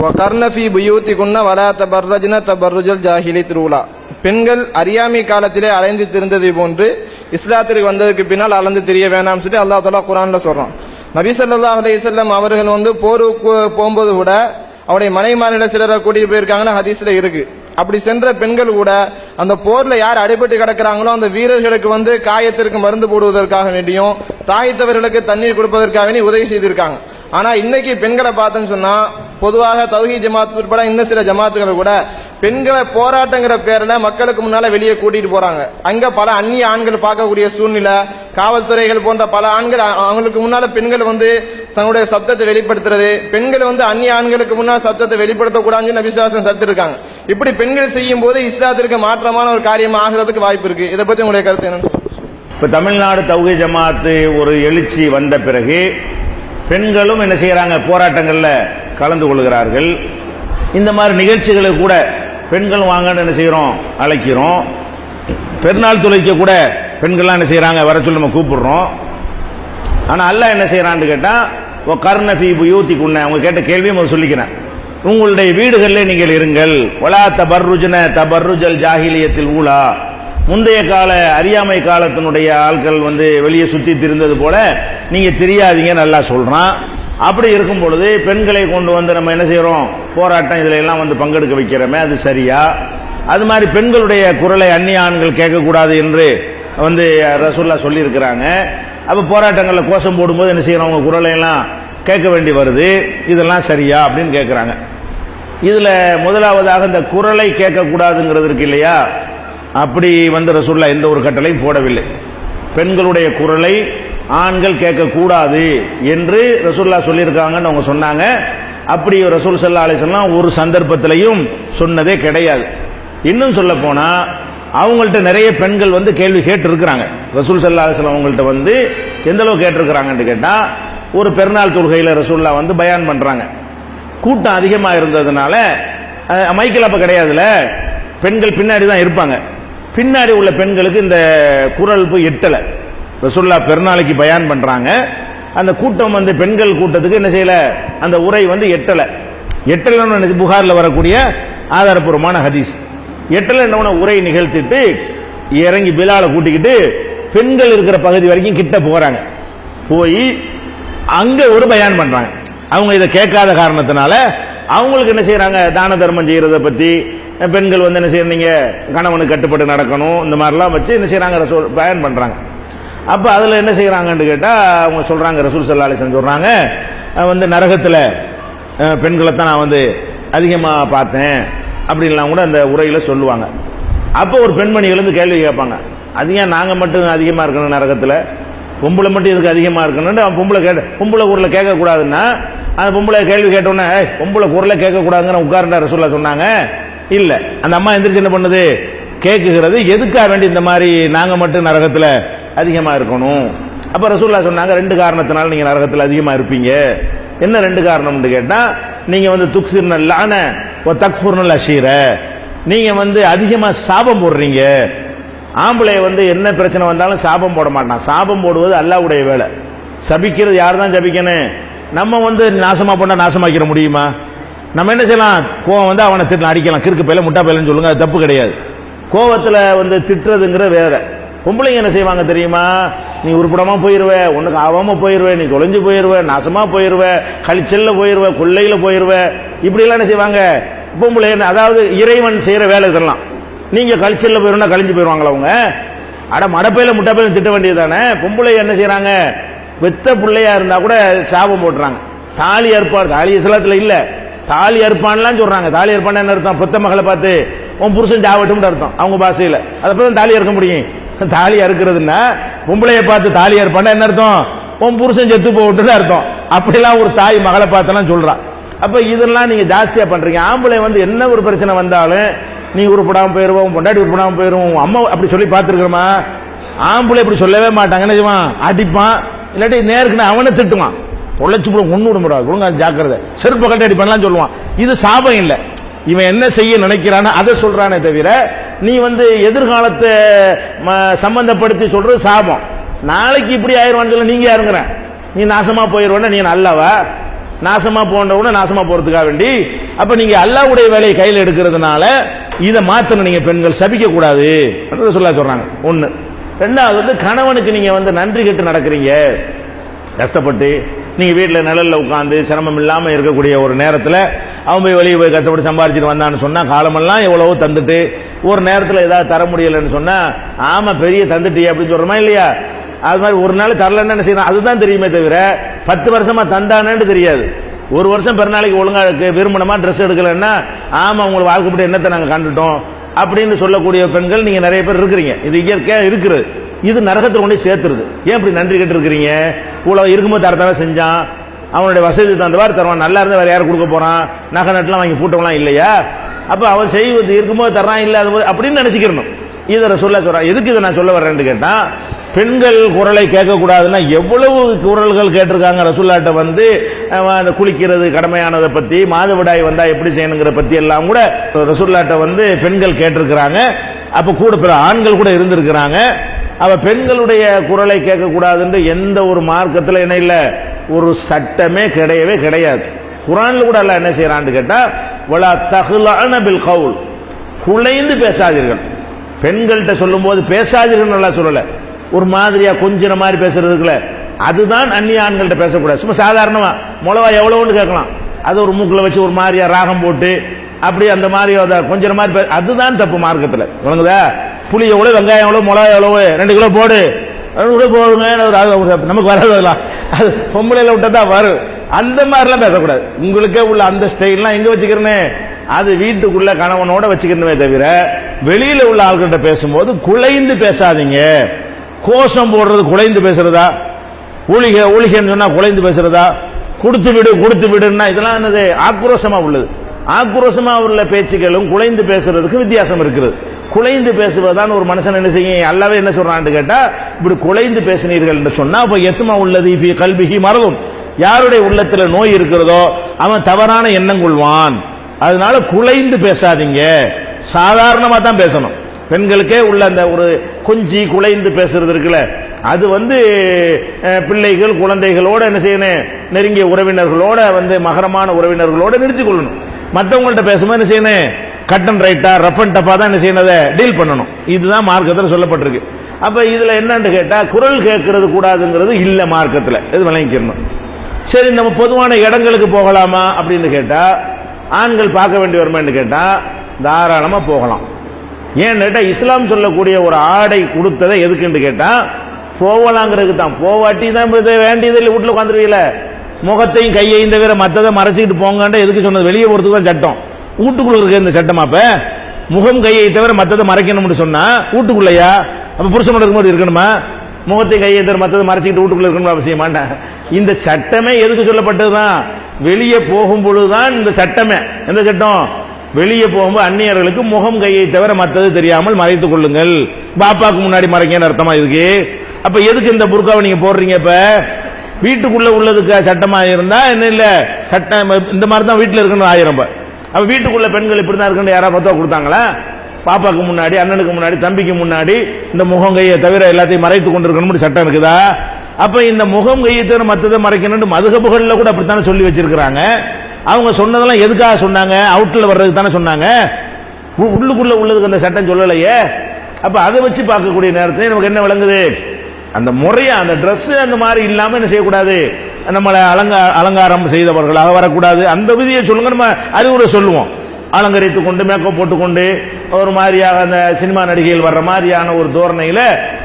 கர்ணஃபி புயூத்தி குன்ன வலா தபர்ரஜ்ன தபர்ருஜல் ஜாஹிலி திருவிழா பெண்கள் அறியாமை காலத்திலே அலைந்து திருந்ததை போன்று இஸ்லாத்திற்கு வந்ததுக்கு பின்னால் அலைந்து தெரிய வேணாம்னு சொல்லி அல்லாஹ் தாலா குரான்ல சொல்றான். நபி ஸல்லல்லாஹு அலையம் அவர்கள் வந்து போருக்கு போகும்போது கூட அவருடைய மனைமாரில சிலரை கூட்டிட்டு போயிருக்காங்கன்னு ஹதீஸ்ல இருக்கு. அப்படி சென்ற பெண்கள் கூட அந்த போர்ல யார் அடிபட்டு கிடக்கிறாங்களோ அந்த வீரர்களுக்கு வந்து காயத்திற்கு மருந்து போடுவதற்காக வேண்டியும் தாய்த்தவர்களுக்கு தண்ணீர் கொடுப்பதற்காக வேண்டி உதவி செய்திருக்காங்க. ஆனால் இன்னைக்கு பெண்களை பார்த்தோன்னு சொன்னால் பொதுவாக தௌஹி ஜமாத் உட்பட இன்னும் சில ஜமாத்துகள் கூட பெண்களை போராட்டங்கிற பேரில் மக்களுக்கு முன்னால் வெளியே கூட்டிகிட்டு போகிறாங்க அங்கே பல அந்நிய ஆண்கள் பார்க்கக்கூடிய சூழ்நிலை காவல்துறைகள் போன்ற பல ஆண்கள் அவங்களுக்கு முன்னால் பெண்கள் வந்து தன்னுடைய சப்தத்தை வெளிப்படுத்துறது பெண்கள் வந்து அந்நிய ஆண்களுக்கு முன்னால் சப்தத்தை வெளிப்படுத்தக்கூடாதுன்னு விசுவாசம் தடுத்துருக்காங்க. இப்படி பெண்கள் செய்யும் போது இஸ்லாத்திற்கு மாற்றமான ஒரு காரியம் ஆகிறதுக்கு வாய்ப்பு இருக்குது இதை பற்றி உங்களுடைய கருத்து என்னன்னு இப்போ தமிழ்நாடு தௌஹி ஜமாத்து ஒரு எழுச்சி வந்த பிறகு பெண்களும் என்ன செய்கிறாங்க போராட்டங்களில் கலந்து கொள்கிறார்கள். இந்த மாதிரி நிகழ்ச்சிகளை கூட பெண்கள் வாங்கன்னு என்ன செய்கிறோம் அழைக்கிறோம். பெருநாள் துளைக்க கூட பெண்கள்லாம் என்ன செய்கிறாங்க வர சொல்லி நம்ம கூப்பிடுறோம். ஆனால் அல்லாஹ் என்ன செய்கிறான்னு கேட்டால் ஓ கர்ணஃபி யூத்தி குண்ண அவங்க கேட்ட கேள்வியும் முதல்ல சொல்லிக்கிறேன். உங்களுடைய வீடுகளில் நீங்கள் இருங்கள். வலா தபர்ருஜன தபர்ருஜல் ஜாஹிலியத்தில் ஊலா. முந்தைய கால அறியாமை காலத்தினுடைய ஆட்கள் வந்து வெளியே சுற்றி திரிந்தது போல நீங்க தெரியாதீங்க நல்லா சொல்றான். அப்படி இருக்கும் பொழுது பெண்களை கொண்டு வந்து நம்ம என்ன செய்கிறோம் போராட்டம் இதுல எல்லாம் வந்து பங்கெடுக்க வைக்கிறோமே அது சரியா? அது மாதிரி பெண்களுடைய குரலை அந்நிய ஆண்கள் கேட்கக்கூடாது என்று வந்து ரசூல்லா சொல்லியிருக்கிறாங்க. அப்போ போராட்டங்களில் கோஷம் போடும்போது என்ன செய்கிறோம் அவங்க குரலை எல்லாம் கேட்க வேண்டி வருது. இதெல்லாம் சரியா? அப்படின்னு கேட்குறாங்க. இதில் முதலாவதாக இந்த குரலை கேட்கக்கூடாதுங்கிறது இருக்கு இல்லையா? அப்படி வந்து ரசூல்லா எந்த ஒரு கட்டளையும் போடவில்லை. பெண்களுடைய குரலை ஆண்கள் கேட்கக்கூடாது என்று ரசூல்லா சொல்லியிருக்காங்கன்னு அவங்க சொன்னாங்க. அப்படி ரசூல் சல்லா அலிசல்லாம் ஒரு சந்தர்ப்பத்திலையும் சொன்னதே கிடையாது. இன்னும் சொல்ல போனால் அவங்கள்ட்ட நிறைய பெண்கள் வந்து கேள்வி கேட்டிருக்கிறாங்க. ரசூல் சல்லா அலிஸ்லாம் அவங்கள்ட்ட வந்து எந்த அளவு கேட்டிருக்கிறாங்கன்னு கேட்டால் ஒரு பெருநாள் தொழுகையில் ரசூல்லா வந்து பயான் பண்ணுறாங்க கூட்டம் அதிகமாக இருந்ததுனால அஹ், அப்போ கிடையாதுல பெண்கள் பின்னாடி தான் இருப்பாங்க. பின்னாடி உள்ள பெண்களுக்கு இந்த குரல் போய் எட்டலை. ரசுல்லா பெருநாளைக்கு பயான் பண்றாங்க. அந்த கூட்டம் வந்து பெண்கள் கூட்டத்துக்கு என்ன செய்யல? அந்த உரை வந்து எட்டலை. எட்டலைன்னு புகாரில் வரக்கூடிய ஆதாரப்பூர்வமான ஹதீஸ். எட்டலை என்ன உரை நிகழ்த்திட்டு இறங்கி பிலாலை கூட்டிக்கிட்டு பெண்கள் இருக்கிற பகுதி வரைக்கும் கிட்ட போறாங்க. போய் அங்க ஒரு பயான் பண்றாங்க. அவங்க இதை கேட்காத காரணத்தினால அவங்களுக்கு என்ன செய்யறாங்க தான தர்மம் செய்யறத பத்தி பெண்கள் வந்து என்ன செய்யறீங்க? கணவனுக்கு கட்டுப்பட்டு நடக்கணும் இந்த மாதிரிலாம் வச்சு என்ன செய்யறாங்க? ரசூல் பயன் பண்றாங்க. அப்போ அதில் என்ன செய்யறாங்கன்னு கேட்டால் அவங்க சொல்றாங்க ரசூல் சல்லா சொல்கிறாங்க சொல்றாங்க வந்து நரகத்தில் பெண்களை தான் நான் வந்து அதிகமாக பார்த்தேன். அப்படின்லாம் கூட அந்த உரையில் சொல்லுவாங்க. அப்போ ஒரு பெண்மணிகள் வந்து கேள்வி கேட்பாங்க. அது ஏன் நாங்கள் மட்டும் அதிகமாக இருக்கணும் நரகத்தில்? பொம்பளை மட்டும் இதுக்கு அதிகமாக இருக்கணும்னு அவன் பொம்பளை கேட்ட பொம்பளை குரலை கேட்கக்கூடாதுன்னா அந்த பொம்பளை கேள்வி கேட்டோன்னே "ஏய், பொம்பளை குரலை கேட்கக்கூடாதுங்கிற உட்கார்ந்தா ரசூல்லா சொன்னாங்க. இல்ல. அந்த அம்மா எந்திரிச்சு என்ன பண்ணுது? கேட்குகிறது எதுக்காக வேண்டி இந்த மாதிரி நாங்க மட்டும் நரகத்துல அதிகமா இருக்கணும்? அப்ப ரசூல்லா சொன்னாங்க ரெண்டு காரணத்தினால நீங்க நரகத்துல அதிகமா இருப்பீங்க. என்ன ரெண்டு காரணம்னு கேட்டா நீங்க வந்து துக்சிர்ன லான ஓ தக்ஃபுர்னல் அஷீர நீங்க வந்து அதிகமா சாபம் போடுறீங்க. ஆம்பளை வந்து என்ன பிரச்சனை வந்தாலும் சாபம் போட மாட்டான். சாபம் போடுவது அல்லாவுடைய வேலை. சபிக்கிறது யார் தான் சபிக்கணும்? நம்ம வந்து நாசமா பண்ணா நாசமாக்கிற முடியுமா? நம்ம என்ன செய்யலாம்? கோவம் வந்து அவனை திட்டு அடிக்கலாம். கிறுக்கு பையில முட்டா பையலன்னு சொல்லுங்க அது தப்பு கிடையாது. கோவத்தில் வந்து திட்டுறதுங்கிற வேற. பொம்பளைங்க என்ன செய்வாங்க தெரியுமா? நீ உருப்படமாக போயிருவ உனக்கு ஆவாமல் போயிடுவேன் நீ தொலைஞ்சு போயிடுவேன் நாசமாக போயிடுவேன் கழிச்சல்ல போயிடுவேன் கொள்ளையில் போயிடுவேன் இப்படிலாம் என்ன செய்வாங்க? பொம்பளை என்ன- அதாவது இறைவன் செய்கிற வேலை இதெல்லாம். நீங்கள் கழிச்சல்ல போயிருந்தா கழிஞ்சு போயிடுவாங்களா அவங்க? அட மடப்பையில் முட்டப்பையில திட்ட வேண்டியது தானே பொம்பளை என்ன செய்கிறாங்க வெத்த பிள்ளையாக இருந்தால் கூட சாபம் போட்டுறாங்க. தாலி ஏற்பாடு தாலி இஸ்லாத்துல இல்லை. தாலி அறுப்பான்லாம் சொல்றாங்க. தாலி அறுப்பான் என்ன அர்த்தம்? பெத்த மகளை பார்த்து உன் புருஷன் ஜாவட்டும்னு அர்த்தம். அவங்க பாஷையில். அதை தாலி அறுக்க முடியும். தாலி அறுக்கிறதுன்னா பொம்பளைய பார்த்து தாலி அறுப்பான்னா என்ன அர்த்தம்? உன் புருஷன் செத்து போகட்டும்னு அர்த்தம். அப்படிலாம் ஒரு தாய் மகளை பார்த்தெல்லாம் சொல்றான் அப்ப இதெல்லாம் நீங்க ஜாஸ்தியா பண்றீங்க. ஆம்பளை வந்து என்ன ஒரு பிரச்சனை வந்தாலும் நீ உருப்படாமல் போயிருவோம் பொண்டாட்டி உருப்படாமல் போயிருவோம் அம்மா அப்படி சொல்லி பார்த்துருக்கிறோமா? ஆம்பளை இப்படி சொல்லவே மாட்டாங்க. என்ன செய்வான்? அடிப்பான். இல்லாட்டி நேருக்கு அவனை திட்டுவான். பொழைச்சு போட ஒன்று விட முடியாது ஒழுங்கா ஜாக்கிரதை. செருப்பு கட்டி அடிப்பான்லாம் சொல்லுவான். இது சாபம் இல்லை. இவன் என்ன செய்ய நினைக்கிறான்னு அதை சொல்றானே தவிர நீ வந்து எதிர்காலத்தை ம- சம்பந்தப்படுத்தி சொல்றது சாபம். நாளைக்கு இப்படி ஆயிருவான்னு சொல்ல நீங்க யாருங்கிற? நீ நாசமா போயிருவா நீ நல்லவா? நாசமா போன்றவன நாசமா போறதுக்காக வேண்டி? அப்ப நீங்க அல்லாவுடைய வேலையை கையில் எடுக்கிறதுனால இதை மாத்தணும் நீங்க பெண்கள். சபிக்க கூடாது. சொல்ல சொல்றாங்க. ஒண்ணு. ரெண்டாவது வந்து கணவனுக்கு நீங்க வந்து நன்றி கெட்டு நடக்கிறீங்க. கஷ்டப்பட்டு நீங்கள் வீட்டில் நிழலில் உட்காந்து சிரமம் இல்லாமல் இருக்கக்கூடிய ஒரு நேரத்தில் அவன் போய் வெளியே போய் கஷ்டப்பட்டு சம்பாரிச்சிட்டு வந்தான்னு சொன்னால் காலமெல்லாம் எவ்வளவோ தந்துட்டு ஒரு நேரத்தில் ஏதாவது தர முடியலைன்னு சொன்னால் ஆமாம் பெரிய தந்துட்டியே அப்படின்னு சொல்கிறோமா இல்லையா? அது மாதிரி ஒரு நாள் தரலன்னு என்ன செய்யணும் அதுதான் தெரியுமே தவிர பத்து வருஷமாக தந்தானேன்னு தெரியாது. ஒரு வருஷம் பிறநாளைக்கு ஒழுங்காக இருக்கு ட்ரெஸ் எடுக்கலன்னா ஆமாம் உங்களுக்கு வாழ்க்கைப்பட்டு என்னத்தை நாங்கள் கண்டுட்டோம்? அப்படின்னு சொல்லக்கூடிய பெண்கள் நீங்கள் நிறைய பேர் இருக்கிறீங்க. இது இயற்கையாக இருக்கிறது இது நரகத்தில் கொண்டு சேர்த்துருது. ஏன் இப்படி நன்றி கேட்டுருக்கிறீங்க? இவ்வளோ இருக்கும்போது தரத்தானே செஞ்சான். அவனுடைய வசதி தந்தவாறு தருவான். நல்லா இருந்தால் வேற யார் கொடுக்க போகிறான் நகை நட்டுலாம் வாங்கி பூட்டவங்களாம் இல்லையா? அப்போ அவன் செய்வது இருக்கும்போது தர்றான் இல்லாத போது அப்படின்னு நினச்சிக்கிறணும் இதை சொல்ல சொல்றான். எதுக்கு இதை நான் சொல்ல வர்றேன்னு கேட்டால் பெண்கள் குரலை கேட்கக்கூடாதுன்னா எவ்வளவு குரல்கள் கேட்டிருக்காங்க ரசுல்லாட்ட வந்து அந்த குளிக்கிறது கடமையானதை பற்றி மாதவிடாய் வந்தால் எப்படி செய்யணுங்கிற பற்றி எல்லாம் கூட ரசுல்லாட்ட வந்து பெண்கள் கேட்டிருக்கிறாங்க. அப்போ கூட பிற ஆண்கள் கூட இருந்திருக்கிறாங்க. அவ பெண்களுடைய குரலை கேட்கக்கூடாதுன்னு எந்த ஒரு மார்க்கத்தில் என்ன இல்லை? ஒரு சட்டமே கிடையவே கிடையாது. குரான்ல கூட அல்ல என்ன செய்யறான்னு கேட்டா வலா தஹ்லான பில் கவுல். குலைந்து பேசாதீர்கள். பெண்கள்கிட்ட சொல்லும்போது பேசாதீர்கள் நல்லா சொல்லல. ஒரு மாதிரியா கொஞ்சிற மாதிரி பேசுறதுக்குல அதுதான் அந்நிய ஆண்கள்கிட்ட பேசக்கூடாது. சும்மா சாதாரணமா மிளவா எவ்வளவுன்னு கேட்கலாம். அது ஒரு மூக்கில் வச்சு ஒரு மாதிரியா ராகம் போட்டு அப்படி அந்த மாதிரி அதை மாதிரி அதுதான் தப்பு மார்க்கத்தில். விளங்குதா? புளி எவ்வளோ வெங்காயம் எவ்வளோ மிளகா எவ்வளோ ரெண்டு கிலோ போடு. ரெண்டு கிலோ போடுங்க அது நமக்கு வராது அதெல்லாம். அது பொம்பளையில் விட்டா தான் வரும் அந்த மாதிரிலாம் பேசக்கூடாது. உங்களுக்கே உள்ள அந்த ஸ்டைல்லாம் எங்கே வச்சுக்கிறனே? அது வீட்டுக்குள்ள கணவனோட வச்சுக்கிறனே தவிர வெளியில உள்ள ஆள்கிட்ட பேசும்போது குலைந்து பேசாதீங்க. கோஷம் போடுறது குலைந்து பேசுறதா? ஊழிகை ஊழிகைன்னு சொன்னா குலைந்து பேசுறதா? கொடுத்து விடு கொடுத்து விடுன்னா இதெல்லாம் என்னது? ஆக்ரோஷமா உள்ளது. ஆக்ரோஷமா உள்ள பேச்சுக்களும் குலைந்து பேசுறதுக்கு வித்தியாசம் இருக்கிறது. குலைந்து பேசுவதான் ஒரு மனுஷன் என்ன செய்யும்? அல்லாவே என்ன சொல்றான்னு கேட்டா இப்படி குலைந்து பேசினீர்கள் என்று சொன்னா அப்ப எத்துமா உள்ளது இப்ப கல்பிஹி மரதும் யாருடைய உள்ளத்துல நோய் இருக்கிறதோ அவன் தவறான எண்ணம் கொள்வான். அதனால குலைந்து பேசாதீங்க. சாதாரணமா தான் பேசணும். பெண்களுக்கே உள்ள அந்த ஒரு கொஞ்சி குலைந்து பேசுறது இருக்குல்ல அது வந்து பிள்ளைகள் குழந்தைகளோட என்ன செய்யணும்? நெருங்கிய உறவினர்களோட வந்து மகரமான உறவினர்களோட நிறுத்திக் கொள்ளணும். மற்றவங்கள்ட்ட பேசும்போது என்ன செய்யணும்? கட் அண்ட் ரைட்டா ரஃப் அண்ட் டஃபாக தான் என்ன செய்யணும் அதை டீல் பண்ணணும். இதுதான் மார்க்கத்தில் சொல்லப்பட்டிருக்கு. அப்ப இதுல என்னன்னு கேட்டா குரல் கேட்கறது கூடாதுங்கிறது இல்ல மார்க்கத்தில். இது விளங்கிக்கணும். சரி நம்ம பொதுவான இடங்களுக்கு போகலாமா அப்படின்னு கேட்டா ஆண்கள் பார்க்க வேண்டி வருமான்னு கேட்டா தாராளமா போகலாம். ஏன்னு கேட்டா இஸ்லாம் சொல்லக்கூடிய ஒரு ஆடை கொடுத்ததை எதுக்குன்னு கேட்டா போகலாங்கிறதுக்கு தான். போவாட்டி தான் இது வேண்டியது இல்லை வீட்டில் உட்காந்துருவீல முகத்தையும் கையையும் தவிர மற்றதை மறைச்சிக்கிட்டு போங்கன்ற எதுக்கு சொன்னது? வெளியே போகிறதுக்கு தான் சட்டம். வீட்டுக்குள்ள இருக்க இந்த சட்டம் அப்ப? முகம் கையை தவிர மற்றதை மறைக்கணும்னு சொன்னா வீட்டுக்குள்ளையா? அப்ப புருஷனோட இருக்கும்போது இருக்கணுமா? முகத்தை கையை தவிர மற்றதை மறைச்சிக்கிட்டு வீட்டுக்குள்ள இருக்கணும் அவசியம் இந்த சட்டமே எதுக்கு சொல்லப்பட்டதுதான்? வெளியே போகும் பொழுதுதான் இந்த சட்டமே. எந்த சட்டம்? வெளியே போகும்போது அந்நியர்களுக்கு முகம் கையை தவிர மற்றது தெரியாமல் மறைத்துக் கொள்ளுங்கள். பாப்பாக்கு முன்னாடி மறைக்கன்னு அர்த்தமா இதுக்கு? அப்ப எதுக்கு இந்த புர்காவை நீங்க போடுறீங்க இப்ப? வீட்டுக்குள்ள உள்ளதுக்கு சட்டமா இருந்தா என்ன இல்ல? சட்டம் இந்த மாதிரி தான் வீட்டுல இருக்கணும் ஆயிரம் இப்ப. அப்ப வீட்டுக்குள்ள பெண்கள் இப்படி தான் இருக்குன்னு யாராவது பத்தா கொடுத்தாங்களா? பாப்பாக்கு முன்னாடி அண்ணனுக்கு முன்னாடி தம்பிக்கு முன்னாடி இந்த முகம் கையை தவிர எல்லாத்தையும் மறைத்து கொண்டிருக்கணும்னு சட்டம் இருக்குதா? அப்ப இந்த முகம் கையை தவிர மற்றதை மறைக்கணும்னு மதுகபுகள்ல கூட அப்படித்தானே சொல்லி வச்சிருக்கிறாங்க? அவங்க சொன்னதெல்லாம் எதுக்காக சொன்னாங்க? அவுட்டில் வர்றதுக்கு தானே சொன்னாங்க? உள்ளுக்குள்ள உள்ளதுக்கு அந்த சட்டம் சொல்லலையே. அப்ப அதை வச்சு பார்க்கக்கூடிய நேரத்தில் நமக்கு என்ன விளங்குது? அந்த முறையா அந்த ட்ரெஸ்ஸு அந்த மாதிரி இல்லாம என்ன செய்யக்கூடாது? நம்மளை அலங்கா அலங்காரம் செய்தவர்களாக வரக்கூடாது. அந்த விதியை சொல்லுங்க. நம்ம அறிவுரை சொல்லுவோம். அலங்கரித்து கொண்டு மேக்கப் போட்டுக்கொண்டு ஒரு மாதிரியாக அந்த சினிமா நடிகைகள் வர்ற மாதிரியான ஒரு தோரணையில்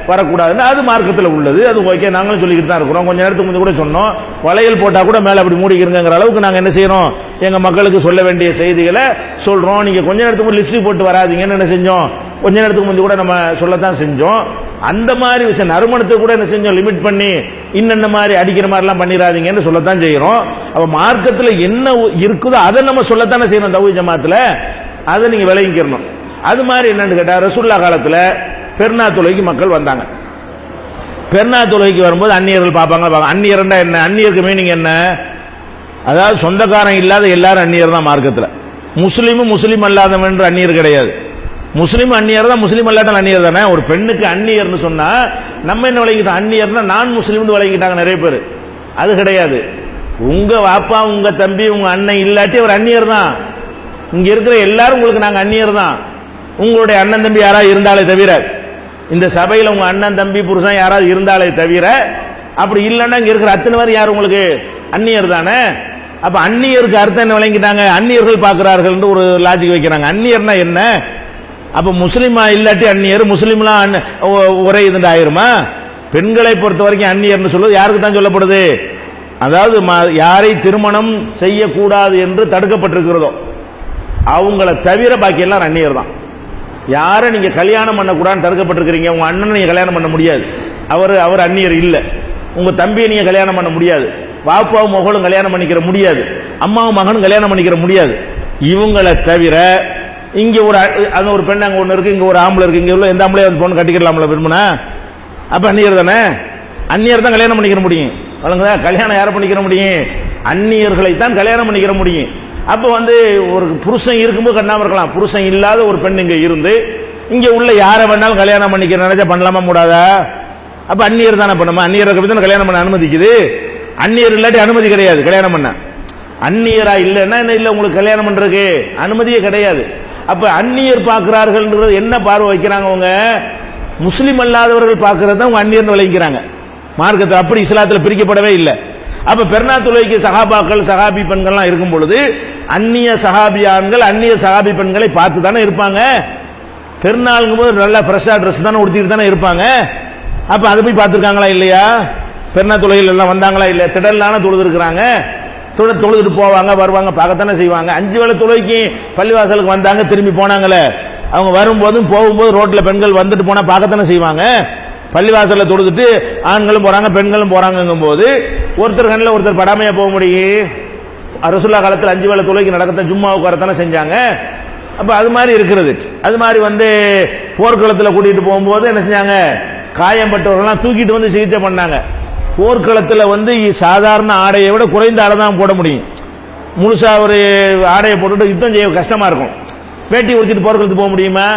வரக்கூடாதுன்னு அது மார்க்கத்தில் உள்ளது. அது ஓகே நாங்களும் சொல்லிக்கிட்டு தான் இருக்கிறோம். கொஞ்ச நேரத்துக்கு முந்தைய கூட சொன்னோம். வளையல் போட்டால் கூட மேலே அப்படி மூடிக்கிறங்கிற அளவுக்கு நாங்கள் என்ன செய்கிறோம் எங்கள் மக்களுக்கு சொல்ல வேண்டிய செய்திகளை சொல்கிறோம் நீங்கள் கொஞ்ச நேரத்துக்கு லிப்ஸ்டிக் போட்டு வராதீங்கன்னு என்ன செஞ்சோம்? கொஞ்ச நேரத்துக்கு முந்தைய கூட நம்ம சொல்லத்தான் செஞ்சோம். அந்த மாதிரி விஷயம் நறுமணத்தை கூட என்ன செஞ்சோம்? லிமிட் பண்ணி இன்னென்ன மாதிரி அடிக்கிற மாதிரிலாம் பண்ணிடாதீங்கன்னு சொல்லத்தான் செய்கிறோம் அப்போ மார்க்கத்தில் என்ன இருக்குதோ அதை நம்ம சொல்லத்தானே செய்யணும் தவி ஜமாத்தில். அதை நீங்கள் விளங்கிக்கிறணும் அது மாதிரி என்னன்னு கேட்டால் ரசுல்லா காலத்தில் பெருநா தொழுகைக்கு மக்கள் வந்தாங்க. பெருநா தொழுகைக்கு வரும்போது அந்நியர்கள் பார்ப்பாங்க பார்ப்பாங்க. அந்நியர்னா என்ன? அந்நியருக்கு மீனிங் என்ன? அதாவது சொந்தக்காரன் இல்லாத எல்லாரும் அந்நியர் தான் மார்க்கத்தில். முஸ்லீமும் முஸ்லீம் அல்லாதவன் என்று அந்நியர் கிடையாது. முஸ்லீம் அந்நியர் தான் முஸ்லீம் அல்லாட்டம் அந்நியர் தானே? ஒரு பெண்ணுக்கு அந்நியர்னு சொன்னால் நம்ம என்ன விளங்கிட்டோம் அந்நியர்னா நான் முஸ்லீம்னு விளங்கிட்டாங்க நிறைய பேர். அது கிடையாது. உங்கள் வாப்பா உங்கள் தம்பி உங்கள் அண்ணன் இல்லாட்டி அவர் அந்நியர் தான். இங்கே இருக்கிற எல்லாரும் உங்களுக்கு நாங்கள் அந்நியர் தான். உங்களுடைய அண்ணன் தம்பி யாராவது இருந்தாலே தவிர இந்த சபையில் உங்கள் அண்ணன் தம்பி புருஷன் யாராவது இருந்தாலே தவிர அப்படி இல்லைன்னா இங்கே இருக்கிற அத்தனை பேர் யார் உங்களுக்கு? அந்நியர் தானே? அப்போ அந்நியருக்கு அர்த்தம் என்ன விளங்கிட்டாங்க? அந்நியர்கள் பார்க்கிறார்கள் ஒரு லாஜிக் வைக்கிறாங்க. அந்நியர்னா என்ன? அப்ப முஸ்லீமா இல்லாட்டி அந்நியர் முஸ்லீம்லாம் ஒரே இதுண்டு ஆயிருமா? பெண்களை பொறுத்த வரைக்கும் அந்நியர்னு சொல்லுவது யாருக்கு தான் சொல்லப்படுது? அதாவது யாரை திருமணம் செய்யக்கூடாது என்று தடுக்கப்பட்டிருக்கிறதோ அவங்கள தவிர பாக்கி எல்லாம் அந்நியர் தான். யாரை நீங்கள் கல்யாணம் பண்ணக்கூடாதுன்னு தடுக்கப்பட்டிருக்கிறீங்க உங்கள் அண்ணனை நீங்கள் கல்யாணம் பண்ண முடியாது. அவர் அவர் அந்நியர் இல்லை. உங்கள் தம்பியை நீங்கள் கல்யாணம் பண்ண முடியாது. வாப்பாவும் மகளும் கல்யாணம் பண்ணிக்கிற முடியாது. அம்மாவும் மகனும் கல்யாணம் பண்ணிக்கிற முடியாது. இவங்களை தவிர இங்கே ஒரு அது அந்த ஒரு பெண் அங்கே ஒன்று இருக்குது இங்கே ஒரு ஆம்பளை இருக்குது இங்கே உள்ள எந்த ஆம்பளையும் அந்த பொண்ணு கட்டிக்கலாம்ல விரும்பினா? அப்போ அந்நியர் தானே? அந்நியர் தான் கல்யாணம் பண்ணிக்கிற முடியும். வழங்குதா? கல்யாணம் யாரை பண்ணிக்கிற முடியும்? அந்நியர்களை தான் கல்யாணம் பண்ணிக்கிற முடியும். அப்போ வந்து ஒரு புருஷன் இருக்கும்போது கண்ணாமல் இருக்கலாம். புருஷன் இல்லாத ஒரு பெண் இங்கே இருந்து இங்கே உள்ள யாரை வேணாலும் கல்யாணம் பண்ணிக்கிற நினைச்சா பண்ணலாமா கூடாதா அப்போ அந்நியர் தானே பண்ணுமா? அந்நியர் தான் கல்யாணம் பண்ண அனுமதிக்குது. அந்நியர் இல்லாட்டி அனுமதி கிடையாது கல்யாணம் பண்ண. அந்நியரா இல்லைன்னா என்ன இல்லை உங்களுக்கு கல்யாணம் பண்ணுறதுக்கு அனுமதியே கிடையாது. அப்ப அந்நியர் பார்க்கிறார்கள்ன்றது என்ன பார்வை வைக்கிறாங்க அவங்க? முஸ்லீம் அல்லாதவர்கள் பார்க்கறது தான் அவங்க அந்நியர்னு விளைவிக்கிறாங்க மார்க்கத்தில் அப்படி இஸ்லாத்தில் பிரிக்கப்படவே இல்லை. அப்ப பெருநா துளைக்கு சகாபாக்கள் சகாபி பெண்கள்லாம் இருக்கும் பொழுது அந்நிய சகாபி ஆண்கள் அந்நிய சகாபி பெண்களை பார்த்து தானே இருப்பாங்க. பெருநாளுங்கும் போது நல்லா ஃப்ரெஷ்ஷாக ட்ரெஸ் தானே உடுத்திட்டு தானே இருப்பாங்க. அப்போ அதை போய் பார்த்துருக்காங்களா இல்லையா? பெருநா துளையில் எல்லாம் வந்தாங்களா இல்லையா? திடல்லான தொழுது இருக்கிறாங்க. தொழு தொழுதுட்டு போவாங்க வருவாங்க பார்க்கத்தானே செய்வாங்க. அஞ்சு வேளை தொழுகைக்கு பள்ளிவாசலுக்கு வந்தாங்க திரும்பி போனாங்களே. அவங்க வரும்போதும் போகும்போது ரோட்டில் பெண்கள் வந்துட்டு போனால் பார்க்கத்தானே செய்வாங்க? பள்ளிவாசலில் தொழுதுட்டு ஆண்களும் போகிறாங்க பெண்களும் போறாங்கங்கும் போது ஒருத்தர் கண்ணில் ஒருத்தர் படாமையாக போக முடியும் அரசுல்லா காலத்தில் அஞ்சு வேளை தொழுகைக்கு நடக்கத்தான் ஜும்மாவுக்கு வரத்தானே செஞ்சாங்க. அப்போ அது மாதிரி இருக்கிறது. அது மாதிரி வந்து போர்க்களத்தில் கூட்டிகிட்டு போகும்போது என்ன செஞ்சாங்க? காயம்பட்டவர்கள்லாம் தூக்கிட்டு வந்து சிகிச்சை பண்ணாங்க. போர்க்களத்தில் வந்து சாதாரண ஆடையை விட குறைந்த ஆடை தான் போட முடியும். முழுசாக ஒரு ஆடையை போட்டுட்டு யுத்தம் செய்ய கஷ்டமாக இருக்கும். வேட்டி உடுத்திட்டு போர்க்களத்துக்கு போக முடியுமா?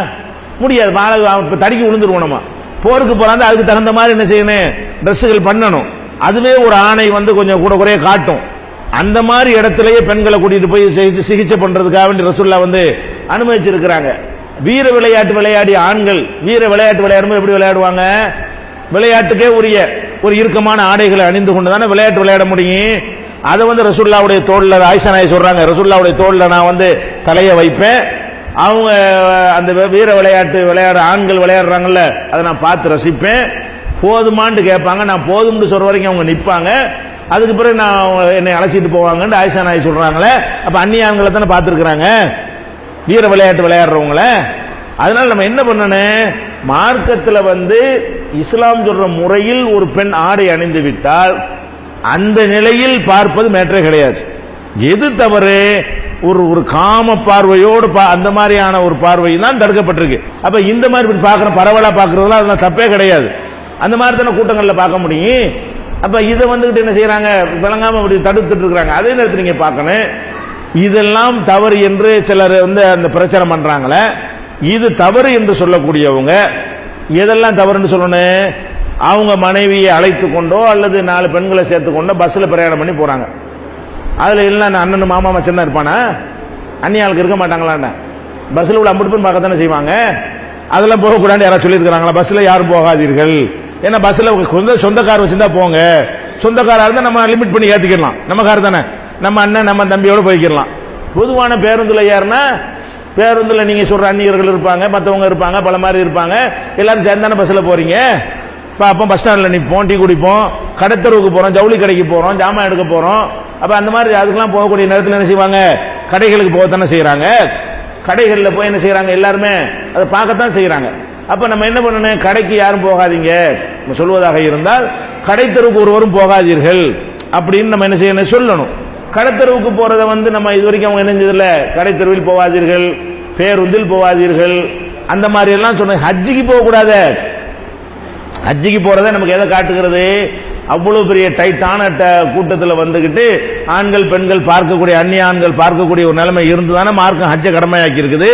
முடியாது. மாலை இப்போ தடுக்கி விழுந்துருவோம் நம்ம போருக்கு போகிறாந்து அதுக்கு தகுந்த மாதிரி என்ன செய்யணும்? ட்ரெஸ்ஸுகள் பண்ணணும். அதுவே ஒரு ஆணை வந்து கொஞ்சம் கூட குறைய காட்டும். அந்த மாதிரி இடத்துலயே பெண்களை கூட்டிகிட்டு போய் சிகிச்சை- சிகிச்சை பண்ணுறதுக்காக வேண்டி ரசுல்லா வந்து அனுமதிச்சிருக்கிறாங்க. வீர விளையாட்டு விளையாடிய ஆண்கள் வீர விளையாட்டு விளையாடும்போது எப்படி விளையாடுவாங்க? விளையாட்டுக்கே உரிய. ஒரு இறுக்கமான ஆடைகளை அணிந்து கொண்டு தானே விளையாட்டு விளையாட முடியும்? அதை வந்து ரசுல்லாவுடைய தோளில் ஆயிஷா நாய் சொல்கிறாங்க ரசுல்லாவுடைய தோல்ல நான் வந்து தலையை வைப்பேன். அவங்க அந்த வீர விளையாட்டு விளையாடுற ஆண்கள் விளையாடுறாங்கல்ல அதை நான் பார்த்து ரசிப்பேன். போதுமான்னு கேட்பாங்க. நான் போதும்னு சொல்கிற வரைக்கும் அவங்க நிற்பாங்க அதுக்கு பிறகு நான் என்னை அழைச்சிட்டு போவாங்கன்னு ஆயிஷா நாய் சொல்கிறாங்களே அப்போ அந்நிய ஆண்களை தானே பார்த்துருக்குறாங்க? வீர விளையாட்டு விளையாடுறவங்கள. அதனால் நம்ம என்ன பண்ணணும் மார்க்கத்தில் வந்து இஸ்லாம் சொல்ற முறையில் ஒரு பெண் ஆடை அணிந்து விட்டால் அந்த நிலையில் பார்ப்பது மேற்றே கிடையாது. எது தவறு? ஒரு ஒரு காம பார்வையோடு பா- அந்த மாதிரியான ஒரு பார்வை தான் தடுக்கப்பட்டிருக்கு. அப்ப இந்த மாதிரி இப்படி பார்க்குற பரவலாக பார்க்குறதுலாம் அதெல்லாம் தப்பே கிடையாது. அந்த மாதிரி தானே கூட்டங்களில் பார்க்க முடியும். அப்ப இதை வந்துக்கிட்டு என்ன செய்யறாங்க? விளங்காம இப்படி தடுத்துட்டு இருக்கிறாங்க. அதே நேரத்தில் நீங்க பார்க்கணும். இதெல்லாம் தவறு என்று சிலர் வந்து அந்த பிரச்சாரம் பண்றாங்களே. இது தவறு என்று சொல்லக்கூடியவங்க எதெல்லாம் தவறுன்னு சொல்லணும்? அவங்க மனைவியை அழைத்து கொண்டோ அல்லது நாலு பெண்களை சேர்த்து கொண்டோ பஸ்ஸில் பிரயாணம் பண்ணி போகிறாங்க அதில் எல்லாம் அண்ணன் மாமா மச்சன் தான் இருப்பானா? அந்நியாளுக்கு இருக்க மாட்டாங்களாண்ணா பஸ்ஸில் உள்ள அம்பட்டு பேர் பார்க்கத்தானே செய்வாங்க? அதெல்லாம் போகக்கூடாது யாராவது சொல்லியிருக்கிறாங்களா? பஸ்ஸில் யாரும் போகாதீர்கள். ஏன்னா பஸ்ஸில் சொந்த சொந்த கார் போங்க. சொந்த காராக இருந்தால் நம்ம லிமிட் பண்ணி ஏற்றிக்கலாம் நம்ம கார் தானே. நம்ம அண்ணன் நம்ம தம்பியோடு போய்க்கிடலாம். பொதுவான பேருந்தில் ஏறினா பேருந்தில் நீங்கள் சொல்கிற அந்நியர்கள் இருப்பாங்க மற்றவங்க இருப்பாங்க பல மாதிரி இருப்பாங்க. எல்லாரும் சேர்ந்தான பஸ்ஸில் போகிறீங்க இப்போ அப்போ பஸ் ஸ்டாண்டில் நிற்போம் டீ குடிப்போம் கடைத்தருவுக்கு போகிறோம் ஜவுளி கடைக்கு போகிறோம் ஜாமான் எடுக்க போகிறோம் அப்போ அந்த மாதிரி அதுக்கெல்லாம் போகக்கூடிய நேரத்தில் என்ன செய்வாங்க? கடைகளுக்கு போகத்தானே செய்கிறாங்க கடைகளில் போய் என்ன செய்கிறாங்க எல்லாருமே? அதை பார்க்கத்தான் செய்கிறாங்க அப்போ நம்ம என்ன பண்ணணும்? கடைக்கு யாரும் போகாதீங்க. நம்ம சொல்வதாக இருந்தால் கடைத்தருவுக்கு ஒருவரும் போகாதீர்கள். அப்படின்னு நம்ம என்ன செய்யணும்? சொல்லணும். கடைத்தெருவுக்கு போகிறத வந்து நம்ம இது வரைக்கும் அவங்க என்ன கடைத்தெருவில் போவாதீர்கள் பேருந்தில் போகாதீர்கள் அந்த மாதிரி எல்லாம் சொன்ன ஹஜ்ஜிக்கு போகக்கூடாது. ஹஜ்ஜிக்கு போகிறத நமக்கு எதை காட்டுகிறது? அவ்வளவு பெரிய டைட்டான கூட்டத்தில் வந்துகிட்டு ஆண்கள் பெண்கள் பார்க்கக்கூடிய அந்நிய ஆண்கள் பார்க்கக்கூடிய ஒரு நிலைமை இருந்து தானே மார்க்கம் ஹஜ்ஜை கடமையாக்கி இருக்குது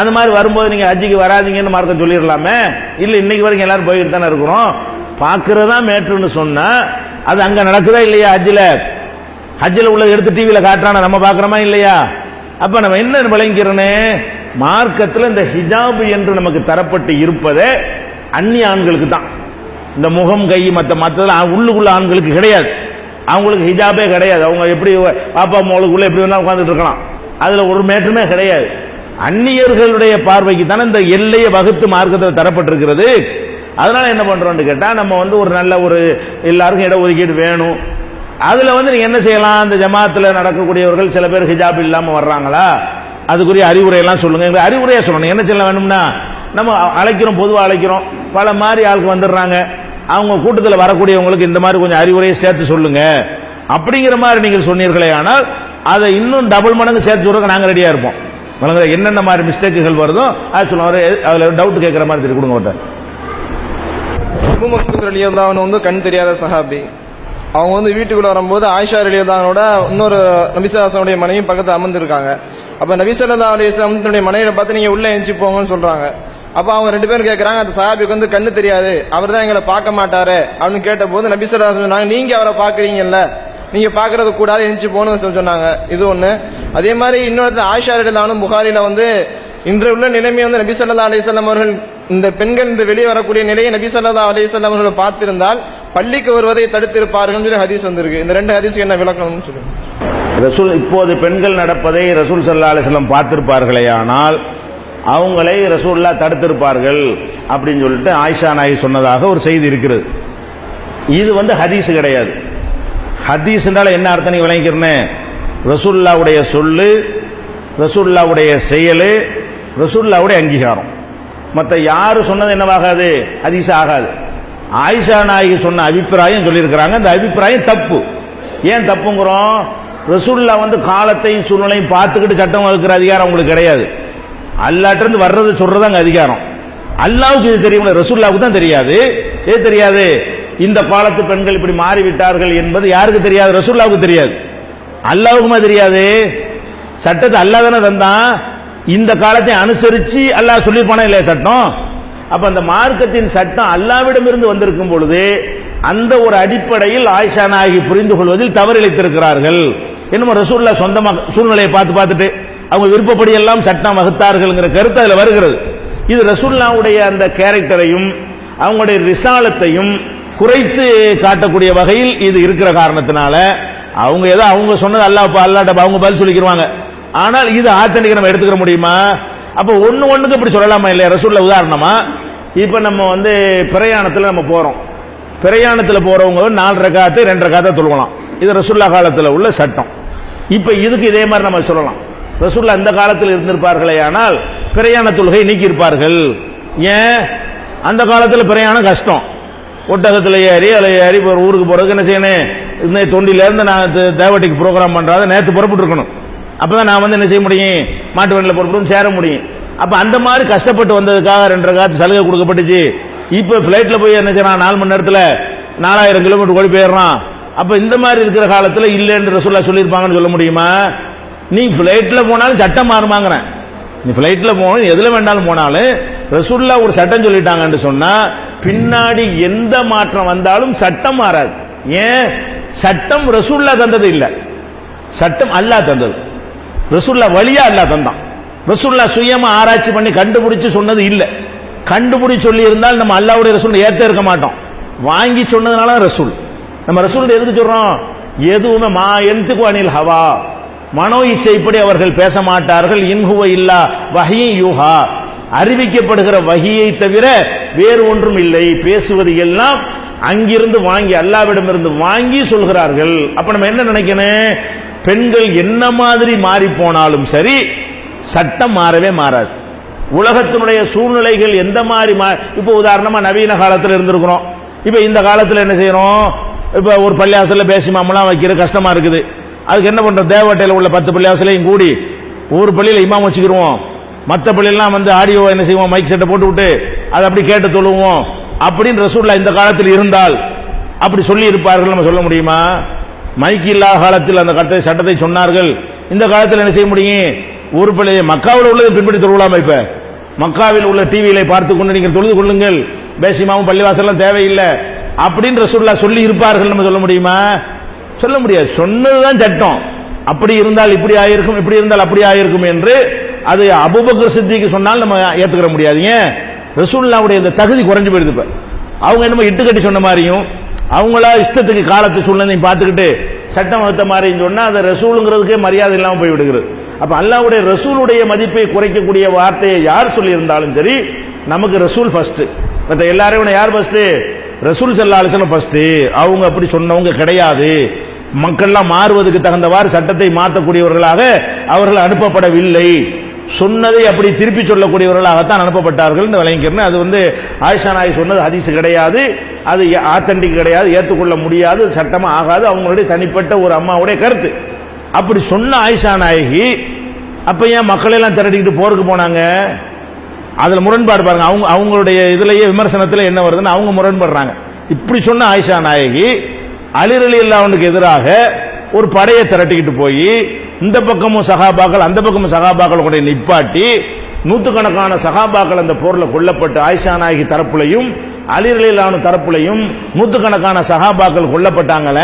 அந்த மாதிரி வரும்போது நீங்க ஹஜ்ஜிக்கு வராதீங்கன்னு மார்க்கம் சொல்லிடலாமே? இல்லை இன்னைக்கு வரைக்கும் எல்லாரும் போய்கிட்டு தானே இருக்கிறோம்? பார்க்கறதா மேட்ருன்னு சொன்னா அது அங்க நடக்குதா இல்லையா ஹஜ்ஜில்? ஹஜ்ஜில் உள்ளது எடுத்து டிவியில் காட்டுறான? நம்ம பார்க்குறோமா இல்லையா? அப்போ நம்ம என்ன விளங்கிறனே மார்க்கத்தில் இந்த ஹிஜாப் என்று நமக்கு தரப்பட்டு இருப்பதே அந்நிய ஆண்களுக்கு தான். இந்த முகம் கை மற்ற மற்றதெல்லாம் உள்ளுக்குள்ள ஆண்களுக்கு கிடையாது. அவங்களுக்கு ஹிஜாபே கிடையாது. அவங்க எப்படி பாப்பா மோளுக்குள்ளே எப்படி வேணா உட்காந்துட்டு இருக்கலாம். அதில் ஒரு மேற்றமே கிடையாது. அந்நியர்களுடைய பார்வைக்கு தானே இந்த எல்லையை வகுத்து மார்க்கத்தில் தரப்பட்டிருக்கிறது. அதனால என்ன பண்றோம்னு கேட்டால் நம்ம வந்து ஒரு நல்ல ஒரு எல்லாருக்கும் இட ஒதுக்கீடு வேணும். அதுல வந்து நீங்க என்ன செய்யலாம்? இந்த ஜமாத்துல நடக்கக்கூடியவர்கள் சில பேர் ஹிஜாப் இல்லாம வர்றாங்களா? அதுக்குரிய அறிவுரை எல்லாம் சொல்லுங்க. எங்களுக்கு அறிவுரையா சொல்லணும். என்ன செய்ய வேணும்னா நம்ம அழைக்கிறோம் பொதுவாக அழைக்கிறோம். பல மாதிரி ஆளுக்கு வந்துடுறாங்க. அவங்க கூட்டத்தில் வரக்கூடியவங்களுக்கு இந்த மாதிரி கொஞ்சம் அறிவுரையை சேர்த்து சொல்லுங்க. அப்படிங்கிற மாதிரி நீங்கள் சொன்னீர்களே ஆனால் அதை இன்னும் டபுள் மடங்கு சேர்த்து சொல்றதுக்கு நாங்கள் ரெடியாக இருப்போம். வழங்குற என்னென்ன மாதிரி மிஸ்டேக்குகள் வருதோ அது சொல்லுவார் அதில் டவுட் கேட்குற மாதிரி தெரியும் கொடுங்க ஒருத்தர் வந்து கண் தெரியாத சஹாபி. அவங்க வந்து வீட்டுக்குள்ளே வரும்போது ஆயிஷா ரலியல்லாஹுவோட இன்னொரு நபிசல்லாசனுடைய மனைவி பக்கத்தில் அமர்ந்துருக்காங்க. அப்போ நபிசல்லா அலிஸ்லாம் தன்னுடைய மனைவியை பார்த்து நீங்கள் உள்ளே எஞ்சி போங்கன்னு சொல்கிறாங்க அப்போ அவங்க ரெண்டு பேரும் கேட்குறாங்க அந்த சாபிக்கு வந்து கண்ணு தெரியாது. அவர் தான் எங்களை பார்க்க மாட்டாரு. அப்படின்னு கேட்டபோது நபிசல்லா சொன்னாங்க நீங்கள் அவரை பார்க்குறீங்கல்ல. நீங்கள் பார்க்குறது கூடாது எஞ்சி போகணும்னு சொல்லி சொன்னாங்க. இது ஒன்று அதே மாதிரி இன்னொரு ஆயிஷா ரலியல்லாஹு புகாரியில் வந்து இன்று உள்ள நிலைமை வந்து நபி ஸல்லல்லாஹு அலைஹி அவர்கள் இந்த பெண்கள் இந்த வெளியே வரக்கூடிய நிலையை நபி ஸல்லல்லாஹு அலைஹி அவர்கள் பார்த்திருந்தால் பள்ளிக்கு வருவதை தடுத்திருப்பார்கள் சொல்லி ஹதீஸ் வந்திருக்கு. இந்த ரெண்டு ஹதீஸ் என்ன விளக்கணும்னு சொல்லுங்க. ரசூல் இப்போது பெண்கள் நடப்பதை ரசூல் சல்லா அலிஸ்லாம் பார்த்திருப்பார்களே ஆனால் அவங்களை ரசூல்லா தடுத்திருப்பார்கள் அப்படின்னு சொல்லிட்டு ஆயிஷா நாய் சொன்னதாக ஒரு செய்தி இருக்கிறது. இது வந்து ஹதீஸ் கிடையாது. ஹதீஸ்னால என்ன அர்த்தம் நீ விளங்கிக்கிறனே? ரசூல்லாவுடைய சொல்லு ரசூல்லாவுடைய செயல் ரசூல்லாவுடைய அங்கீகாரம். மற்ற யார் சொன்னது என்னவாகாது? ஹதீஸ் ஆகாது. ஆயிஷா நாயகி சொன்ன அபிப்பிராயம் சொல்லியிருக்கிறாங்க. அந்த அபிப்பிராயம் தப்பு. ஏன் தப்புங்கிறோம்? ரசூல்லா வந்து காலத்தையும் சூழ்நிலையும் பார்த்துக்கிட்டு சட்டம் வகுக்கிற அதிகாரம் அவங்களுக்கு கிடையாது. அல்லாட்டிருந்து வர்றது சொல்றது அங்கே அதிகாரம். அல்லாவுக்கு இது தெரியும் ரசூல்லாவுக்கு தான் தெரியாது. ஏது தெரியாது? இந்த காலத்து பெண்கள் இப்படி மாறிவிட்டார்கள் என்பது யாருக்கு தெரியாது? ரசூல்லாவுக்கு தெரியாது. அல்லாவுக்குமா தெரியாது? சட்டத்தை அல்லாஹ் தானே தந்தான். இந்த காலத்தை அனுசரித்து அல்லாஹ் சொல்லியிருப்பானா இல்லையா சட்டம்? அப்ப அந்த மார்க்கத்தின் சட்டம் அல்லாவிடமிருந்து வந்திருக்கும் பொழுது அந்த ஒரு அடிப்படையில் ஆயிஷா நாயகி புரிந்து கொள்வதில் தவறிழைத்திருக்கிறார்கள். என்னமோ ரசூல்லா சொந்தமாக சூழ்நிலையை பார்த்து பார்த்துட்டு அவங்க விருப்பப்படி எல்லாம் சட்டம் வகுத்தார்கள்ங்கிற கருத்து அதில் வருகிறது. இது ரசூல்லாவுடைய அந்த கேரக்டரையும் அவங்களுடைய ரிசாலத்தையும் குறைத்து காட்டக்கூடிய வகையில் இது இருக்கிற காரணத்தினால அவங்க ஏதோ அவங்க சொன்னது அல்லாஹ் அல்லாட்ட அவங்க பதில் சொல்லிக்கிருவாங்க. ஆனால் இது ஆத்தனிக்க நம்ம எடுத்துக்கிற முடியுமா? அப்போ ஒன்று ஒன்றுக்கு இப்படி சொல்லலாமா இல்லையா? ரசூல்ல உதாரணமா இப்போ நம்ம வந்து பிரயாணத்தில் நம்ம போகிறோம் பிரயாணத்தில் போகிறவங்க நாலு ரகாத்து ரெண்டு ரக்காத்தை தொழுகலாம். இது ரசுல்லா காலத்தில் உள்ள சட்டம். இப்போ இதுக்கு இதே மாதிரி நம்ம சொல்லலாம். ரசுல்லா அந்த காலத்தில் இருந்திருப்பார்களே ஆனால் பிரயாண தொழுகை நீக்கியிருப்பார்கள். ஏன்? அந்த காலத்தில் பிரயாணம் கஷ்டம். ஒட்டகத்தில் ஏறி அதில் ஏறி ஒரு ஊருக்கு போகிறதுக்கு என்ன செய்யணும்? இந்த தொண்டிலேருந்து நான் தேவட்டிக்கு ப்ரோக்ராம் பண்ணுறாத நேற்று புறப்பட்டுருக்கணும். அப்போ தான் நான் வந்து என்ன செய்ய முடியும்? மாட்டு வண்டியில் புறப்பட்டு சேர முடியும். அப்போ அந்த மாதிரி கஷ்டப்பட்டு வந்ததுக்காக ரெண்டரை காத்து சலுகை கொடுக்கப்பட்டுச்சு. இப்போ ஃப்ளைட்டில் போய் என்ன செய்யறான் நாலு மணி நேரத்தில் நாலாயிரம் கிலோமீட்டர் ஓடி போயிடுறான். அப்போ இந்த மாதிரி இருக்கிற காலத்தில் இல்லைன்ற சொல்ல சொல்லியிருப்பாங்கன்னு சொல்ல முடியுமா? நீ ஃப்ளைட்டில் போனாலும் சட்டம் மாறுமாங்கிறேன். நீ ஃப்ளைட்டில் போகணும் எதில் வேண்டாலும் போனாலும் ரசூல்லா ஒரு சட்டம் சொல்லிட்டாங்கன்னு சொன்னால் பின்னாடி எந்த மாற்றம் வந்தாலும் சட்டம் மாறாது. ஏன்? சட்டம் ரசூல்லா தந்தது இல்லை. சட்டம் அல்லா தந்தது. ரசூல்லா வழியா அல்லா தந்தான் ரசூல்லா சுயமா ஆராய்ச்சி பண்ணி கண்டுபிடிச்சு சொன்னது இல்லை. கண்டுபிடிச்சு சொல்லி இருந்தால் நம்ம அல்லாவுடைய ரசூல் ஏத்த இருக்க மாட்டோம். வாங்கி சொன்னதுனால தான் ரசூல். நம்ம ரசூல் எதுக்கு சொல்றோம்? எதுவுமே மா எந்துக்கு அணில் ஹவா. மனோ இச்சைப்படி அவர்கள் பேச மாட்டார்கள். இன்ஹுவ இல்லா வஹி யூஹா. அறிவிக்கப்படுகிற வகியை தவிர வேறு ஒன்றும் இல்லை. பேசுவது எல்லாம் அங்கிருந்து வாங்கி அல்லாவிடமிருந்து வாங்கி சொல்கிறார்கள். அப்ப நம்ம என்ன நினைக்கணும்? பெண்கள் என்ன மாதிரி மாறி போனாலும் சரி சட்டம் மாறவே மாறாது. உலகத்தினுடைய சூழ்நிலைகள் எந்த மாதிரி மா இப்போ உதாரணமாக நவீன காலத்தில் இருந்திருக்கிறோம். இப்போ இந்த காலத்தில் என்ன செய்கிறோம் இப்போ ஒரு பள்ளியாசலில் பேசி மாமெல்லாம் வைக்கிறது கஷ்டமாக இருக்குது. அதுக்கு என்ன பண்ணுறோம் தேவட்டையில் உள்ள பத்து பள்ளியாசலையும் கூடி ஒரு பள்ளியில் இமாம் வச்சுக்கிடுவோம் மற்ற பள்ளியெல்லாம் வந்து ஆடியோ என்ன செய்வோம்? மைக் செட்டை போட்டு விட்டு அதை அப்படி கேட்டு தொழுவோம். அப்படின்னு ரசூல்லா இந்த காலத்தில் இருந்தால் அப்படி சொல்லி இருப்பார்கள் நம்ம சொல்ல முடியுமா? மைக் இல்லாத காலத்தில் அந்த கட்டத்தை சட்டத்தை சொன்னார்கள். இந்த காலத்தில் என்ன செய்ய முடியும்? ஒரு பள்ளியை மக்காவில் உள்ளதை பின்பற்றி தொழுவலாமா இப்போ? மக்காவில் உள்ள டிவியில பார்த்து கொண்டு நீங்கள் தொழுது கொள்ளுங்கள். பேசிமாவும் பள்ளிவாசலாம் தேவையில்லை. அப்படின்ற ரசூல்லா சொல்லி இருப்பார்கள் நம்ம சொல்ல முடியுமா? சொல்ல முடியாது. சொன்னதுதான் சட்டம். அப்படி இருந்தால் இப்படி ஆயிருக்கும் இப்படி இருந்தால் அப்படி ஆயிருக்கும் என்று அது அபுபக்கர் சித்திக்கு சொன்னால் நம்ம ஏத்துக்கிற முடியாதுங்க ரசூல்லாவுடைய இந்த தகுதி குறைஞ்சு போயிடுது இப்போ. அவங்க என்னமோ இட்டு கட்டி சொன்ன மாதிரியும் அவங்களா இஷ்டத்துக்கு காலத்து சூழ்நிலையும் பார்த்துக்கிட்டு சட்டம் வகுத்த மாதிரின்னு சொன்னால் அதை ரசூலுங்கிறதுக்கே மரியாதை இல்லாமல் போய் அப்போ அல்லாவுடைய ரசூலுடைய மதிப்பை குறைக்கக்கூடிய வார்த்தையை யார் சொல்லியிருந்தாலும் சரி நமக்கு ரசூல் ஃபஸ்ட்டு மற்ற எல்லாரையும் விட யார் ஃபஸ்ட்டு ரசூல் சல்லா அலிஸ்லாம் அவங்க அப்படி சொன்னவங்க கிடையாது. மக்கள்லாம் மாறுவதற்கு தகுந்தவாறு சட்டத்தை மாற்றக்கூடியவர்களாக அவர்கள் அனுப்பப்படவில்லை. சொன்னதை அப்படி திருப்பி சொல்லக்கூடியவர்களாகத்தான் அனுப்பப்பட்டார்கள். விளங்கிக்கிறேன் அது வந்து ஆயிஷா நாய் சொன்னது ஹதீஸ் கிடையாது. அது ஆத்தன்டிக் கிடையாது ஏற்றுக்கொள்ள முடியாது சட்டமாக ஆகாது. அவங்களுடைய தனிப்பட்ட ஒரு அம்மாவுடைய கருத்து. அப்படி சொன்ன ஆயிஷா நாயகி அப்போ ஏன் மக்களெல்லாம் திரட்டிக்கிட்டு போருக்கு போனாங்க? அதில் முரண்பாடு பாருங்க. அவங்க அவங்களுடைய இதுலேயே விமர்சனத்தில் என்ன வருதுன்னு அவங்க முரண்படுறாங்க. இப்படி சொன்ன ஆயிஷா நாயகி அலிரலி இல்லாவனுக்கு எதிராக ஒரு படையை திரட்டிக்கிட்டு போய் இந்த பக்கமும் சகாபாக்கள் அந்த பக்கமும் சகாபாக்கள் கூட நிப்பாட்டி நூற்றுக்கணக்கான சகாபாக்கள் அந்த போரில் கொல்லப்பட்டு ஆயிஷா நாயகி தரப்புலையும் அலிரலிலான தரப்புலையும் நூற்றுக்கணக்கான சகாபாக்கள் கொல்லப்பட்டாங்கள.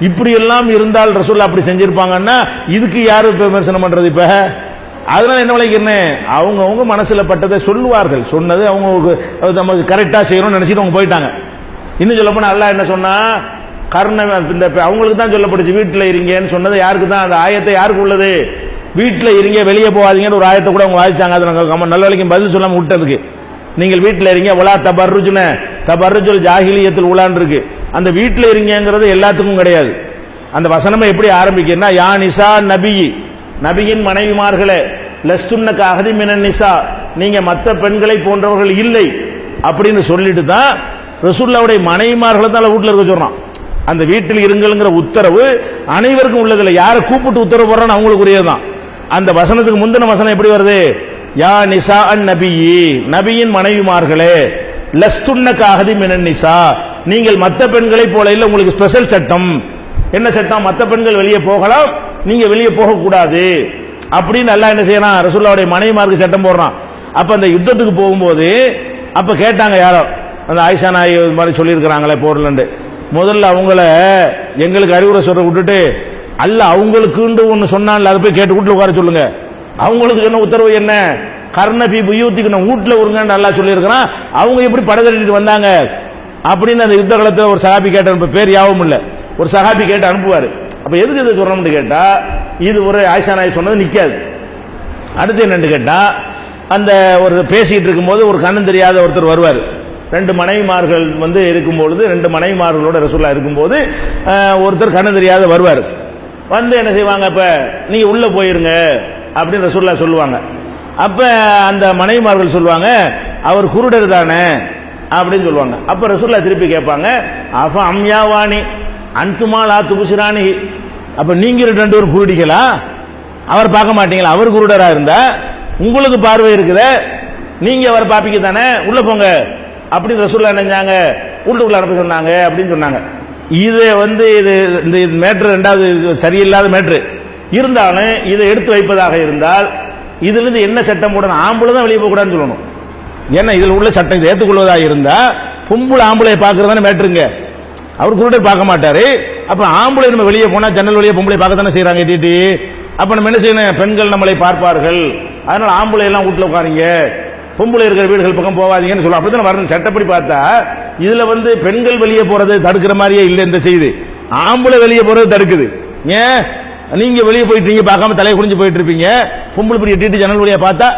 இப்படி எல்லாம் இருந்தால் ரசூல்லா அப்படி செஞ்சிருப்பாங்கன்னா இதுக்கு யாரு விமர்சனம் பண்றது இப்ப? அதனால என்ன விளைக்கிறேன் அவங்கவுங்க மனசுல பட்டதை சொல்லுவார்கள். சொன்னது அவங்க நம்ம கரெக்டா செய்யணும்னு நினைச்சிட்டு அவங்க போயிட்டாங்க. இன்னும் சொல்ல போனா அல்லா என்ன சொன்னா? கர்ணன் இந்த அவங்களுக்கு தான் சொல்லப்படுச்சு வீட்டில் இருங்கன்னு சொன்னது யாருக்கு தான்? அந்த ஆயத்தை யாருக்கு உள்ளது? வீட்டில் இருங்க வெளியே போகாதீங்கன்னு ஒரு ஆயத்தை கூட அவங்க வாதிச்சாங்க. அது நாங்கள் நல்ல வேலைக்கும் பதில் சொல்லாமல் விட்டதுக்கு. நீங்கள் வீட்டில் இருங்க உலா தபர்ருஜுன. தபர்ருஜுல் ஜாகிலியத்தில் உலான் இருக்கு. அந்த வீட்டில் இருங்கங்கிறது எல்லாத்துக்கும் கிடையாது. அந்த வசனமே எப்படி ஆரம்பிக்கிறேன்னா யா நிசா நபி நபியின் மனைவிமார்களே லஸ்துன்னக அகதி மினன் நிசா. நீங்கள் மற்ற பெண்களை போன்றவர்கள் இல்லை. அப்படின்னு சொல்லிட்டு தான் ரசூல்லாவுடைய மனைவிமார்களை தான் வீட்டில் இருக்க சொல்கிறான் அந்த வீட்டில் இருங்கள்ங்கிற உத்தரவு அனைவருக்கும் உள்ளதில்லை. யாரை கூப்பிட்டு உத்தரவு போடுறான்னு அவங்களுக்கு உரியதுதான் அந்த வசனத்துக்கு முந்தின வசனம் எப்படி வருது? யா நிசா அன் நபியி நபியின் மனைவிமார்களே லஸ்துன்னக காகதி மினன் நிசா. நீங்கள் மற்ற பெண்களை போல இல்லை உங்களுக்கு ஸ்பெஷல் சட்டம். என்ன சட்டம்? மற்ற பெண்கள் வெளியே போகலாம் நீங்க வெளியே போகக்கூடாது. அப்படின்னு எல்லாம் என்ன செய்யறான்? ரசூல்லாவுடைய மனைவிமாருக்கு சட்டம் போடுறான். அப்ப அந்த யுத்தத்துக்கு போகும்போது அப்ப கேட்டாங்க யாரோ? அந்த ஆயிஷா நாய் இது மாதிரி சொல்லியிருக்கிறாங்களே போர்லண்டு முதல்ல அவங்கள எங்களுக்கு அறிவுரை சொல்ற விட்டுட்டு அல்ல அவங்களுக்குண்டு ஒன்று சொன்னான்ல அதை போய் கேட்டு வீட்டில் உட்கார சொல்லுங்க. அவங்களுக்கு சொன்ன உத்தரவு என்ன? கர்ணபி புயூத்திக்கு நான் வீட்டில் உருங்கன்னு நல்லா சொல்லியிருக்கிறான். அவங்க எப்படி படத்தட்டிட்டு வந்தாங்க? அப்படின்னு அந்த யுத்த காலத்தில் ஒரு சகாபி கேட்ட இப்போ பேர் யாவும் இல்லை. ஒரு சகாபி கேட்டு அனுப்புவார். அப்போ எதுக்கு இதை சொல்லணும்னு கேட்டால் இது ஒரு ஆயிஷா நாய் சொன்னது நிற்காது அடுத்து என்னென்னு கேட்டால் அந்த ஒரு பேசிக்கிட்டு இருக்கும்போது ஒரு கண்ணன் தெரியாத ஒருத்தர் வருவார். ரெண்டு மனைவிமார்கள் வந்து இருக்கும்பொழுது ரெண்டு மனைவிமார்களோட ரசூல்லா இருக்கும்போது ஒருத்தர் கண்ணு தெரியாத வருவார். வந்து என்ன செய்வாங்க அப்போ நீங்கள் உள்ளே போயிருங்க அப்படின்னு ரசூல்லா சொல்லுவாங்க. அப்போ அந்த மனைவிமார்கள் சொல்லுவாங்க அவர் குருடர் தானே அப்படின்னு சொல்லுவாங்க. அப்போ ரசூல்லா திருப்பி கேட்பாங்க அஃப அம்யாவாணி அன்துமாலா துபுசிராணி அப்போ நீங்கள் ரெண்டு பேரும் குருடிகளா? அவர் பார்க்க மாட்டீங்களா? அவர் குருடராக இருந்தா உங்களுக்கு பார்வை இருக்குத நீங்கள் அவர் பார்ப்பீங்க தானே உள்ளே போங்க. அப்படின்னு ரசூல்லா நினைஞ்சாங்க வீட்டுக்குள்ள அனுப்ப சொன்னாங்க அப்படின்னு சொன்னாங்க. இது வந்து இது இந்த இது மேட்ரு ரெண்டாவது சரியில்லாத மேட்ரு. இருந்தாலும் இதை எடுத்து வைப்பதாக இருந்தால் இதுலேருந்து என்ன சட்டம் போடணும்? ஆம்பளை தான் வெளியே போகக்கூடாதுன்னு சொல்லணும். ஏன்னா இதில் உள்ள சட்டம் இதை ஏற்றுக்கொள்வதாக இருந்தால் பொம்பளை ஆம்பளையை பார்க்கறதானே மேட்ருங்க. அவர் குருடர் பார்க்க மாட்டார். அப்போ ஆம்பளை நம்ம வெளியே போனால் ஜன்னல் வழியே பொம்பளை பார்க்க தானே செய்கிறாங்க டிடி அப்போ நம்ம என்ன செய்யணும்? பெண்கள் நம்மளை பார்ப்பார்கள். அதனால் ஆம்பளை எல்லாம் வீட்டில் உட்காருங்க. பொம்பளை இருக்கிற வீடுகள் பக்கம் போகாதீங்கன்னு சொல்லுவோம் அப்படிதான் வரணும். சட்டப்படி பார்த்தா இதில் வந்து பெண்கள் வெளியே போகிறது தடுக்கிற மாதிரியே இல்லை இந்த செய்தி. ஆம்பளை வெளியே போகிறது தடுக்குது. ஏன்? நீங்கள் வெளியே போயிட்டு நீங்கள் பார்க்காம தலையை குனிஞ்சு போயிட்டு இருப்பீங்க. பொம்பளை இப்படி எட்டிட்டு ஜன்னல் வழியாக பார்த்தா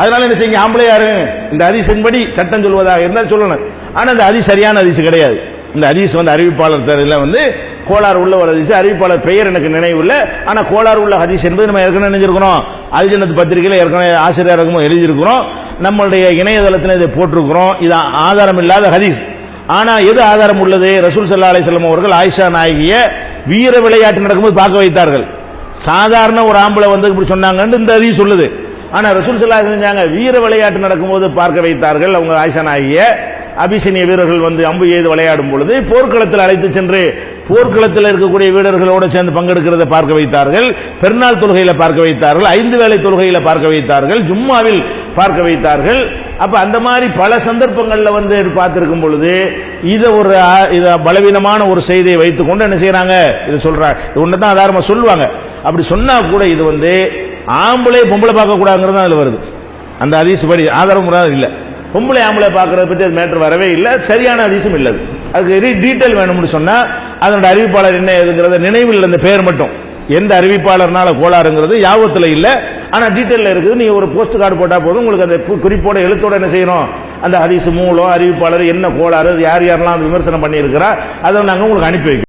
அதனால என்ன செய்யுங்க? ஆம்பளை யாரு? இந்த அதிசன்படி சட்டம் சொல்வதாக இருந்தால் சொல்லணும். ஆனால் அந்த அதி சரியான அதிசு கிடையாது. இந்த அதிசு வந்து அறிவிப்பாளர் தெரியல வந்து கோளாறு உள்ள ஒரு ஹதீஸ் அறிவிப்பாளர் பெயர் எனக்கு நினைவு இல்லை ஆனால் கோளாறு உள்ள ஹதீஸ் என்பது நம்ம ஏற்கனவே நினைஞ்சிருக்கிறோம் அல்ஜனத் பத்திரிகையில் ஏற்கனவே ஆசிரியருக்கும் எழுதியிருக்கிறோம். நம்மளுடைய இணையதளத்தில் இதை போட்டிருக்கிறோம். இது ஆதாரம் இல்லாத ஹதீஸ். ஆனால் எது ஆதாரம் உள்ளது? ரசூல் சல்லா அலிஸ்லாம் அவர்கள் ஆயிஷா நாயகிய வீர விளையாட்டு நடக்கும்போது பார்க்க வைத்தார்கள். சாதாரண ஒரு ஆம்பளை வந்து இப்படி சொன்னாங்கன்னு இந்த ஹதீஸ் சொல்லுது. ஆனால் ரசூல் சல்லா செஞ்சாங்க வீர விளையாட்டு நடக்கும்போது பார்க்க வைத்தார்கள் அவங்க ஆயிஷா நாயகிய. அபிசனிய வீரர்கள் வந்து அம்பு எய்து விளையாடும் பொழுது போர்க்களத்தில் அழைத்து சென்று போர்க்களத்தில் இருக்கக்கூடிய வீரர்களோடு சேர்ந்து பங்கெடுக்கிறதை பார்க்க வைத்தார்கள். பெருநாள் தொழுகையில் பார்க்க வைத்தார்கள். ஐந்து வேளை தொழுகையில் பார்க்க வைத்தார்கள். ஜும்மாவில் பார்க்க வைத்தார்கள். அப்போ அந்த மாதிரி பல சந்தர்ப்பங்களில் வந்து பார்த்துருக்கும் பொழுது இதை ஒரு இதை பலவீனமான ஒரு செய்தியை வைத்துக்கொண்டு என்ன செய்கிறாங்க இதை சொல்கிறாங்க இது ஒன்று தான் ஆதாரமாக சொல்லுவாங்க. அப்படி சொன்னால் கூட இது வந்து ஆம்பளை பொம்பளை பார்க்கக்கூடாதுங்கிறது தான் அதில் வருது. அந்த அதிசு படி ஆதாரம் இல்லை. பொம்பளை ஆம்பளை பார்க்கறத பற்றி அது மேட்ரு வரவே இல்லை. சரியான அதிசயம் இல்லை. அதுக்கு எரி டீட்டெயில் வேணும்னு சொன்னால் அதனோட அறிவிப்பாளர் என்ன ஏதுங்கிறத நினைவில் இல்லை, இந்த பெயர் மட்டும். எந்த அறிவிப்பாளர்னால கோளாறுங்கிறது யாபத்தில் இல்லை. ஆனால் டீட்டெயிலில் இருக்குது. நீங்கள் ஒரு போஸ்ட் கார்டு போட்டால் போதும். உங்களுக்கு அந்த குறிப்போட எழுத்தோட என்ன செய்யணும்? அந்த ஹரிசு மூலம் அறிவிப்பாளர் என்ன கோளாறு யார் யாரெல்லாம் விமர்சனம் பண்ணியிருக்கிறா அதை நாங்கள் உங்களுக்கு அனுப்பி வைக்கிறோம்.